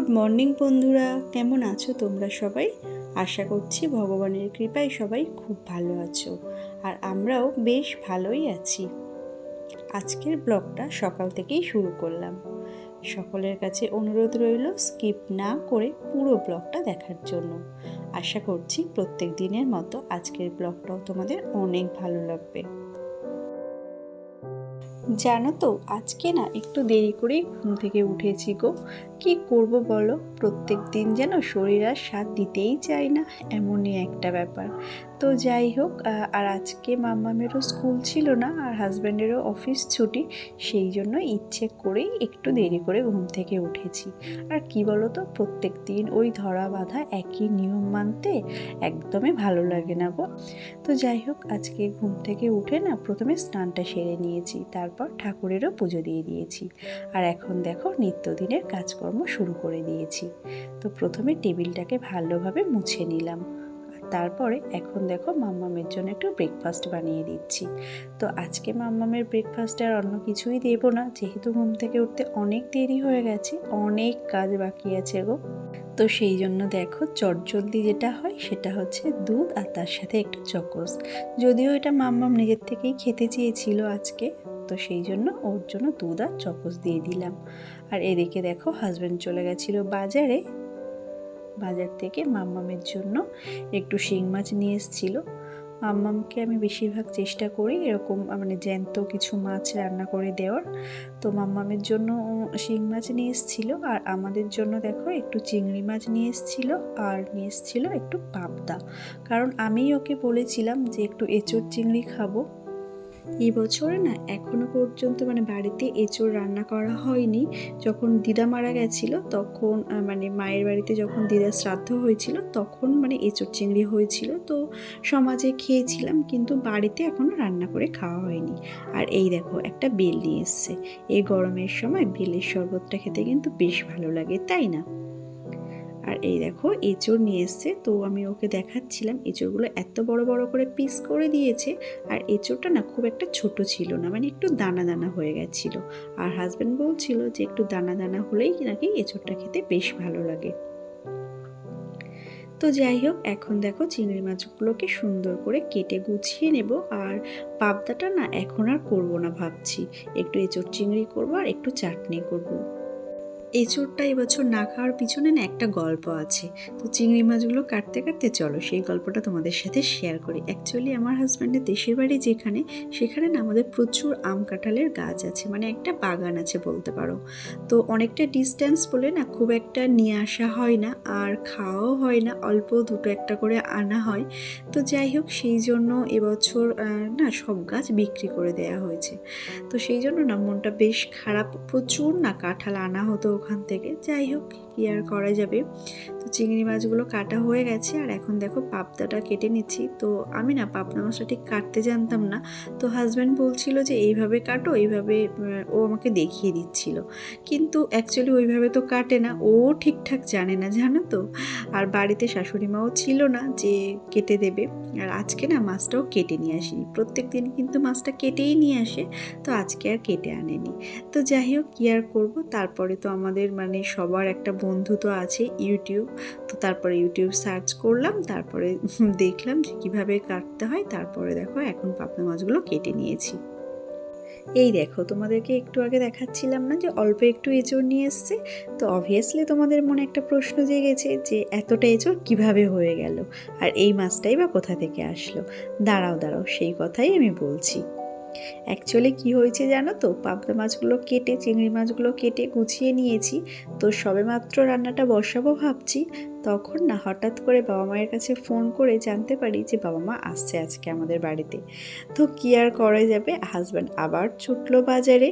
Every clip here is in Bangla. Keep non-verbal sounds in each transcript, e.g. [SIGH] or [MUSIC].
গুড মর্নিং বন্ধুরা, কেমন আছো তোমরা সবাই? আশা করছি ভগবানের কৃপায় সবাই খুব ভালো আছো আর আমরাও বেশ ভালোই আছি। আজকের ব্লগটা সকাল থেকেই শুরু করলাম। সকলের কাছে অনুরোধ রইল, স্কিপ না করে পুরো ব্লগটা দেখার জন্য। আশা করছি প্রত্যেক দিনের মতো আজকের ব্লগটাও তোমাদের অনেক ভালো লাগবে। জানো তো, আজকে না একটু দেরি করেই ঘুম থেকে উঠেছি গো। কি করব বলো? প্রত্যেক দিন যেন শরীর আর সাথ দিতেই চায় না, এমনই একটা ব্যাপার। তো যাই হোক আর আজকে মাম্মামেরও স্কুল ছিল না, আর হাজব্যান্ডেরও অফিস ছুটি, সেই জন্য ইচ্ছে করেই একটু দেরি করে ঘুম থেকে উঠেছি। আর কি বলো তো প্রত্যেক দিন ওই ধরা বাঁধা একই নিয়ম মানতে একদমই ভালো লাগে না গো। তো যাই হোক, আজকে ঘুম থেকে উঠে না প্রথমে স্নানটা সেরে নিয়েছি, তারপর ঠাকুরেরও পুজো দিয়ে দিয়েছি। আর এখন দেখো, নিত্যদিনের কাজকর্ম শুরু করে দিয়েছি। তো প্রথমে টেবিলটাকে ভালোভাবে মুছে নিলাম। তারপরে এখন দেখো মাম্মামের জন্য একটু ব্রেকফাস্ট বানিয়ে দিচ্ছি। তো আজকে মাম্মামের ব্রেকফাস্টে আর অন্য কিছুই দেবো না। যেহেতু ঘুম থেকে উঠতে অনেক দেরি হয়ে গেছে, অনেক কাজ বাকি আছে গো। তো সেই জন্য দেখো চটজলদি যেটা হয় সেটা হচ্ছে দুধ আর তার সাথে একটু চকোস। যদিও এটা মাম্মাম নিজের থেকেই খেতে চেয়েছিল আজকে, তো সেই জন্য ওর জন্য দুধ আর চকোস দিয়ে দিলাম। আর এদিকে দেখো হাজব্যান্ড চলে গেছিল বাজারে। বাজার থেকে মাম্মামের জন্য একটু শিং মাছ নিয়ে এসেছিল। মাম্মামকে আমি বেশিরভাগ চেষ্টা করি এরকম মানে জ্যান্ত কিছু মাছ রান্না করে দেওয়ার। তো মাম্মামের জন্য শিং মাছ নিয়ে এসেছিল আর আমাদের জন্য দেখো একটু চিংড়ি মাছ নিয়ে এসেছিল আর নিয়ে এসেছিল একটু পাবদা। কারণ আমি ওকে বলেছিলাম যে একটু এঁচোড় চিংড়ি খাব। এই বছরে না এখনও পর্যন্ত মানে বাড়িতে এঁচোড় রান্না করা হয়নি। যখন দিদা মারা গেছিল, তখন মানে মায়ের বাড়িতে যখন দিদা শ্রাদ্ধ হয়েছিল, তখন মানে এঁচোড় চিংড়ি হয়েছিল। তো সমাজে খেয়েছিলাম, কিন্তু বাড়িতে এখনও রান্না করে খাওয়া হয়নি। আর এই দেখো, একটা বেল নিয়ে এসছে। এই গরমের সময় বেলের শরবতটা খেতে কিন্তু বেশ ভালো লাগে, তাই না? আর এই দেখো এঁচড় নিয়ে এসছে। তো আমি ওকে দেখাচ্ছিলাম, এঁচড়গুলো এত বড় বড় করে পিস করে দিয়েছে। আর এঁচড়টা না খুব একটা ছোট ছিল না মানে একটু দানা দানা হয়ে গেছিল। আর হাজব্যান্ড বলছিল যে একটু দানা দানা হলেই নাকি এঁচড়টা খেতে বেশ ভালো লাগে। তো যাই হোক, এখন দেখো চিংড়ি মাছগুলোকে সুন্দর করে কেটে গুছিয়ে নেব। আর পাবদাটা না এখন আর করব না ভাবছি। একটু এঁচড় চিংড়ি করব আর একটু চাটনি করব। এঁচড়টা এবছর না খাওয়ার পিছনে না একটা গল্প আছে। তো চিংড়ি মাছগুলো কাটতে কাটতে চলো, সেই গল্পটা তোমাদের সাথে শেয়ার করি। অ্যাকচুয়ালি আমার হাজব্যান্ডের দেশের বাড়ি যেখানে, সেখানে না আমাদের প্রচুর আম কাঁঠালের গাছ আছে মানে একটা বাগান আছে বলতে পারো। তো অনেকটা ডিস্টেন্স বলে না খুব একটা নিয়ে আসা হয় না, আর খাওয়াও হয় না, অল্প দুটো একটা করে আনা হয়। তো যাই হোক, সেই জন্য এবছর না সব গাছ বিক্রি করে দেয়া হয়েছে। তো সেই জন্য না মনটা বেশ খারাপ, প্রচুর না কাঁঠাল আনা হতো ওখান থেকে। যাই হোক কি আর করা যাবে? তো চিংড়ি মাছগুলো কাটা হয়ে গেছে আর এখন দেখো পাবদাটা কেটে নিচ্ছি। তো আমি না পাবদা মাছটা ঠিক কাটতে জানতাম না। তো হাজব্যান্ড বলছিল যে এইভাবে কাটো, এইভাবে ও আমাকে দেখিয়ে দিচ্ছিল। কিন্তু অ্যাকচুয়ালি ওইভাবে তো কাটে না। ও ঠিকঠাক জানে না, জানো তো? আর বাড়িতে শাশুড়ি মাও ছিল না যে কেটে দেবে। আর আজকে না মাছটাও কেটে নিয়ে আসিনি। প্রত্যেক দিন কিন্তু মাছটা কেটেই নিয়ে আসে। তো আজকে আর কেটে আনেনি। তো যাই হোক, কী আর করব? তারপরে তো আমাদের মানে সবার একটা বন্ধু তো আছে ইউটিউব। তো তারপরে ইউটিউব সার্চ করলাম, তারপরে [LAUGHS] দেখলাম যে কীভাবে কাটতে হয়, তারপরে দেখো এখন পাবদা মাছগুলো কেটে নিয়েছি। এই দেখো, তোমাদেরকে একটু আগে দেখাচ্ছিলাম না যে অল্প একটু এঁচড় নিয়ে এসছে। তো অবভিয়াসলি তোমাদের মনে একটা প্রশ্ন জেগেছে যে এতটা এঁচড় কীভাবে হয়ে গেল? আর এই মাছটাই বা কোথা থেকে আসলো? দাঁড়াও দাঁড়াও, সেই কথাই আমি বলছি। অ্যাকচুয়ালি কি হয়েছে জানো তো? পাবদা মাছগুলো কেটে, চিংড়ি মাছগুলো কেটে গুছিয়ে নিয়েছি। তো সবেমাত্র রান্নাটা বসাবো ভাবছি। তখন না হঠাৎ করে বাবা মায়ের কাছে ফোন করে জানতে পারি যে বাবা মা আসছে আজকে আমাদের বাড়িতে। তো কি আর করা যাবে? হাজব্যান্ড আবার ছুটলো বাজারে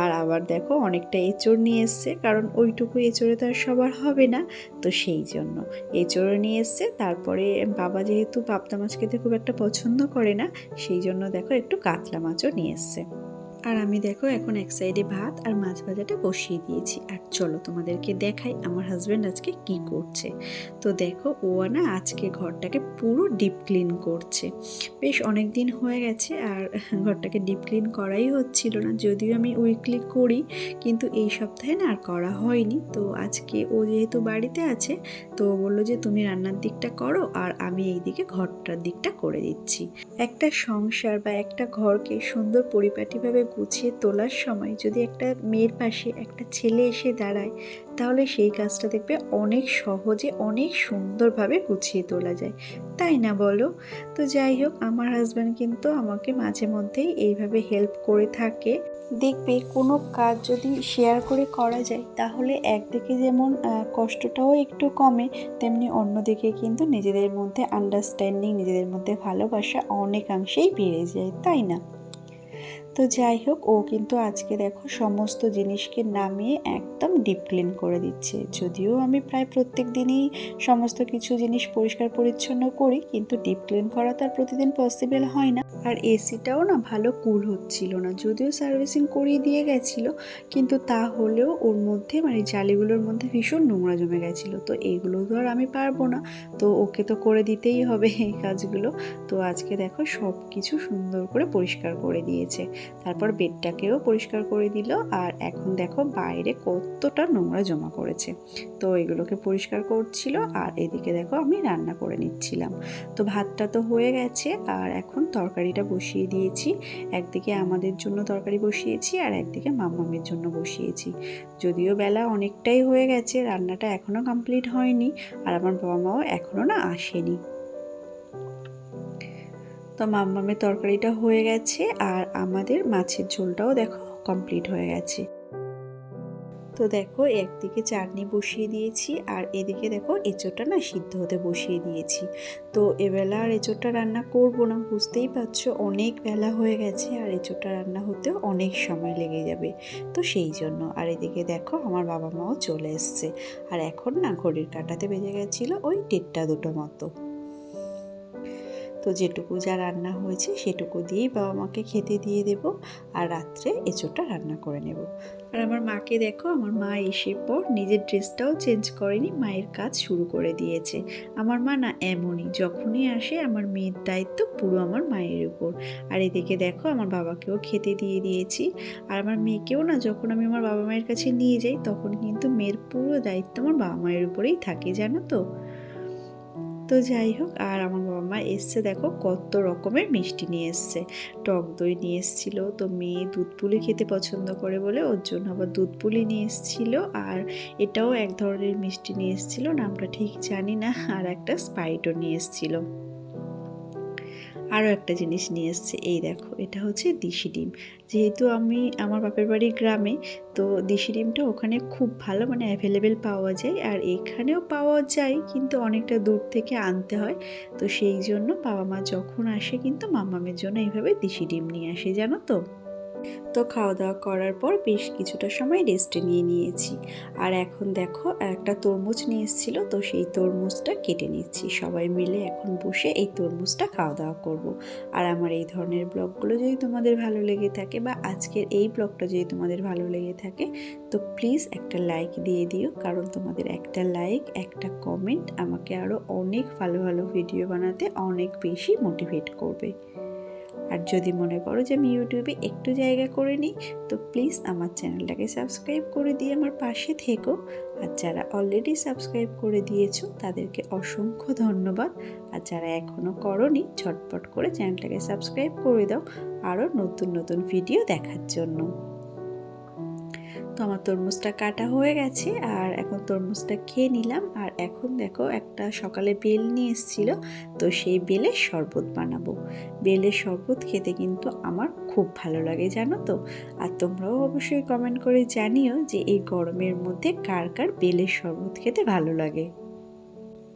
আর আবার দেখো অনেকটা এঁচড় নিয়ে এসছে, কারণ ওইটুকু এঁচড়ে তো আর সবার হবে না। তো সেই জন্য এঁচড়ও নিয়ে এসছে, তারপরে বাবা যেহেতু পাবদা মাছ খেতে খুব একটা পছন্দ করে না, সেই জন্য দেখো একটু কাতলা মাছও নিয়ে এসছে। আর আমি দেখো এখন এক সাইডে ভাত আর মাছ ভাজাটা বসিয়ে দিয়েছি। আর চলো তোমাদেরকে দেখাই আমার হাজব্যান্ড আজকে কি করছে। তো দেখো, ও না আজকে ঘরটাকে পুরো ডিপ ক্লিন করছে। বেশ অনেক দিন হয়ে গেছে আর ঘরটাকে ডিপ ক্লিন করাই হচ্ছিল না, যদিও আমি উইকলি করি, কিন্তু এই সপ্তাহে না আর করা হয়নি। তো আজকে ও যেহেতু বাড়িতে আছে, তো বলল যে তুমি রান্নার দিকটা করো আর আমি এই দিকে ঘরটার দিকটা করে দিচ্ছি। একটা সংসার বা একটা ঘরকে সুন্দর পরিপাটিভাবে গুছিয়ে তোলার সময় যদি একটা মেয়ের পাশে একটা ছেলে এসে দাঁড়ায়, তাহলে সেই কাজটা দেখবে অনেক সহজে, অনেক সুন্দরভাবে গুছিয়ে তোলা যায়। তাই না বলো? তো যাই হোক, আমার হাজব্যান্ড কিন্তু আমাকে মাঝে মধ্যেই এইভাবে হেল্প করে থাকে। দেখবে কোনো কাজ যদি শেয়ার করে করা যায়, তাহলে একদিকে যেমন কষ্টটাও একটু কমে, তেমনি অন্যদিকে কিন্তু নিজেদের মধ্যে আন্ডারস্ট্যান্ডিং নিজেদের মধ্যে ভালোবাসা অনেকাংশেই বেড়ে যায়, তাই না? তো যাই হোক, ও কিন্তু আজকে দেখো সমস্ত জিনিসকে নামিয়ে একদম ডিপ ক্লিন করে দিচ্ছে। যদিও আমি প্রায় প্রত্যেক দিনই সমস্ত কিছু জিনিস পরিষ্কার পরিচ্ছন্ন করি, কিন্তু ডিপ ক্লিন করা তো আর প্রতিদিন পসিবল হয় না। আর এসিটাও না ভালো কুল হচ্ছিল না, যদিও সার্ভিসিং করিয়ে দিয়ে গেছিল, কিন্তু তা হলেও ওর মধ্যে মানে জালিগুলোর মধ্যে ভীষণ নোংরা জমে গেছিল। তো এইগুলো তো আর আমি পারব না, তো ওকে তো করে দিতেই হবে এই কাজগুলো। তো আজকে দেখো সব কিছু সুন্দর করে পরিষ্কার করে দিয়েছে। তারপর বেডটাকেও পরিষ্কার করে দিল আর এখন দেখো বাইরে কতটা নোংরা জমা করেছে। তো এগুলোকে পরিষ্কার করছিল আর এদিকে দেখো আমি রান্না করে নিচ্ছিলাম। তো ভাতটা তো হয়ে গেছে আর এখন তরকারিটা বসিয়ে দিয়েছি। একদিকে আমাদের জন্য তরকারি বসিয়েছি আর একদিকে মাম্মামের জন্য বসিয়েছি। যদিও বেলা অনেকটাই হয়ে গেছে, রান্নাটা এখনও কমপ্লিট হয়নি আর আমার বাবা মাও এখনও না আসেনি। তো মাম্মামের তরকারিটা হয়ে গেছে আর আমাদের মাছের ঝোলটাও দেখো কমপ্লিট হয়ে গেছে। তো দেখো একদিকে চাটনি বসিয়ে দিয়েছি আর এদিকে দেখো এঁচোড়টা না সিদ্ধ হতে বসিয়ে দিয়েছি। তো এবেলা আর এঁচোড়টা রান্না করব না, বুঝতেই পারছ? অনেক বেলা হয়ে গেছে আর এঁচোড়টা রান্না হতেও অনেক সময় লেগে যাবে। তো সেই জন্য আর এদিকে দেখো আমার বাবা মাও চলে এসছে। আর এখন না ঘড়ির কাটাতে বেজে গেছিল ওই দেড়টা দুটো মতো। তো যেটুকু যা রান্না হয়েছে সেটুকু দিয়েই বাবা মাকে খেতে দিয়ে দেব আর রাত্রে এঁচোড়টা রান্না করে নেব। আর আমার মাকে দেখো, আমার মা এসে পর নিজের ড্রেসটাও চেঞ্জ করেনি, মায়ের কাজ শুরু করে দিয়েছে। আমার মা না এমনই, যখনই আসে আমার মেয়ের দায়িত্ব পুরো আমার মায়ের উপর। আর এদিকে দেখো আমার বাবাকেও খেতে দিয়ে দিয়েছি। আর আমার মেয়েকেও না যখন আমি আমার বাবা মায়ের কাছে নিয়ে যাই, তখন কিন্তু মেয়ের পুরো দায়িত্ব আমার বাবা মায়ের উপরেই থাকে, জানো তো? তো যাই হোক, আর আমার বাবা মা এসছে দেখো, কত রকমের মিষ্টি নিয়ে এসছে। টক দই নিয়ে এসছিল, তো মেয়ে দুধ পুলি খেতে পছন্দ করে বলে ওর জন্য আবার দুধ পুলি নিয়ে এসছিল। আর এটাও এক ধরনের মিষ্টি নিয়ে এসছিল, নামটা ঠিক জানি না, আর একটা স্পাইটও নিয়ে এসছিল। আরও একটা জিনিস নিয়ে এসছে। এই দেখো, এটা হচ্ছে দিশি ডিম। যেহেতু আমি আমার বাপের বাড়ি গ্রামে, তো দেশি ডিমটা ওখানে খুব ভালো মানে অ্যাভেলেবেল পাওয়া যায়। আর এখানেও পাওয়া যায়, কিন্তু অনেকটা দূর থেকে আনতে হয়। তো সেই জন্য বাবা মা যখন আসে, কিন্তু মামামের জন্য এইভাবে দেশি ডিম নিয়ে আসে, জানো তো? তো খাওয়া দাওয়া করার পর বেশ কিছুটা সময় রেস্টে নিয়ে নিয়েছি। আর এখন দেখো, একটা তরমুজ নিয়ে এসেছিল, তো সেই তরমুজটা কেটে নিচ্ছি। সবাই মিলে এখন বসে এই তরমুজটা খাওয়া দাওয়া করব। আর আমার এই ধরনের ব্লগগুলো যদি তোমাদের ভালো লেগে থাকে বা আজকের এই ব্লগটা যদি তোমাদের ভালো লেগে থাকে, তো প্লিজ একটা লাইক দিয়ে দিও। কারণ তোমাদের একটা লাইক একটা কমেন্ট আমাকে আরও অনেক ভালো ভালো ভিডিও বানাতে অনেক বেশি মোটিভেট করবে। আর যদি মনে করো যে আমি ইউটিউবে একটু জায়গা করে নিই, তো প্লিজ আমার চ্যানেলটাকে সাবস্ক্রাইব করে দিয়ে আমার পাশে থেকো। আর যারা অলরেডি সাবস্ক্রাইব করে দিয়েছ, তাদেরকে অসংখ্য ধন্যবাদ। আর যারা এখনও করনি, ঝটপট করে চ্যানেলটাকে সাবস্ক্রাইব করে দাও। আরও নতুন নতুন ভিডিও দেখার জন্য। তো আমার তরমুজটা কাটা হয়ে গেছে আর এখন তরমুজটা খেয়ে নিলাম। আর এখন দেখো একটা সকালে বেল নিয়ে এসেছিল, তো সেই বেলের শরবত বানাবো। বেলের শরবত খেতে কিন্তু আমার খুব ভালো লাগে, জানো তো? আর তোমরাও অবশ্যই কমেন্ট করে জানিও যে এই গরমের মধ্যে কার কার বেলের শরবত খেতে ভালো লাগে।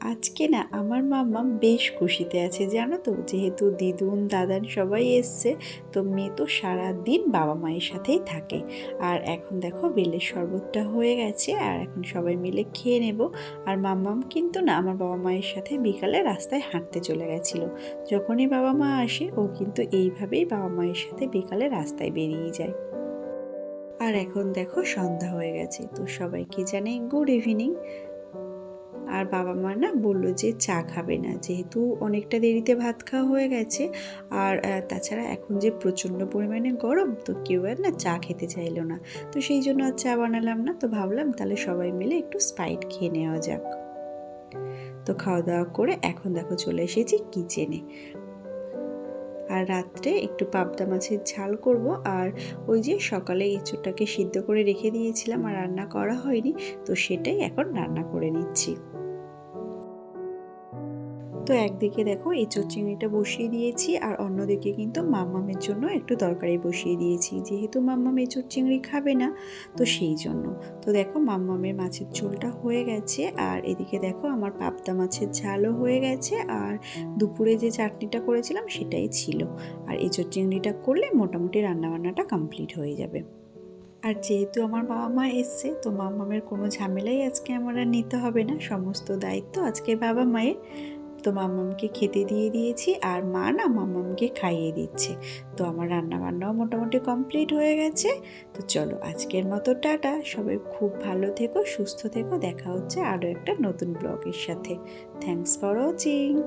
আজকে না আমার মাম্মা বেশ খুশিতে আছে, জানো তো? যেহেতু দিদুন, দাদান সবাই এসছে, তো মেয়ে তো সারাদিন বাবা মায়ের সাথেই থাকে। আর এখন দেখো বেলের শরবতটা হয়ে গেছে, আর এখন সবাই মিলে খেয়ে নেব। আর মাম্মাম কিন্তু না আমার বাবা মায়ের সাথে বিকালে রাস্তায় হাঁটতে চলে গেছিল। যখনই বাবা মা আসে, ও কিন্তু এইভাবেই বাবা মায়ের সাথে বিকালে রাস্তায় বেরিয়ে যায়। আর এখন দেখো সন্ধ্যা হয়ে গেছে, তো সবাইকে জানাই গুড ইভিনিং। আর বাবা মা না বলল যে চা খাবে না। যেহেতু অনেকটা দেরিতে ভাত খাওয়া হয়ে গেছে আর তাছাড়া এখন যে প্রচণ্ড পরিমাণে গরম, তো কেউ আর না চা খেতে চাইলো না। তো সেই জন্য আর চা বানালাম না। তো ভাবলাম তাহলে সবাই মিলে একটু স্পাইট খেয়ে নেওয়া যাক। তো খাওয়া দাওয়া করে এখন দেখো চলে এসেছি কিচেনে। আর রাত্রে একটু পাবদা মাছের ঝাল করব। আর ওই যে সকালে এঁচোড়টাকে সিদ্ধ করে রেখে দিয়েছিলাম আর রান্না করা হয়নি, তো সেটাই এখন রান্না করে নিচ্ছি। তো একদিকে দেখো এঁচোড় চিংড়িটা বসিয়ে দিয়েছি আর অন্যদিকে কিন্তু মাম্মামের জন্য একটু তরকারি বসিয়ে দিয়েছি। যেহেতু মাম্মাম এঁচোড় চিংড়ি খাবে না, তো সেই জন্য। তো দেখো মাম্মামের মাছের ঝোলটা হয়ে গেছে আর এদিকে দেখো আমার পাবদা মাছের ঝালও হয়ে গেছে আর দুপুরে যে চাটনিটা করেছিলাম সেটাই ছিল। আর এঁচোড় চিংড়িটা করলে মোটামুটি রান্নাবান্নাটা কমপ্লিট হয়ে যাবে। আর যেহেতু আমার বাবা মা এসছে, তো মামামের কোনো ঝামেলাই আজকে আমার আর নিতে হবে না। সমস্ত দায়িত্ব আজকে বাবা মায়ের। তো মামামকে খেতে দিয়ে দিয়েছি আর মা না মামামকে খাইয়ে দিচ্ছে। তো আমার রান্না বান্নাও মোটামুটি কমপ্লিট হয়ে গেছে। তো চলো আজকের মতো টাটা। সবাই খুব ভালো থেকো, সুস্থ থেকো। দেখা হচ্ছে আরও একটা নতুন ব্লগের সাথে। Thanks for watching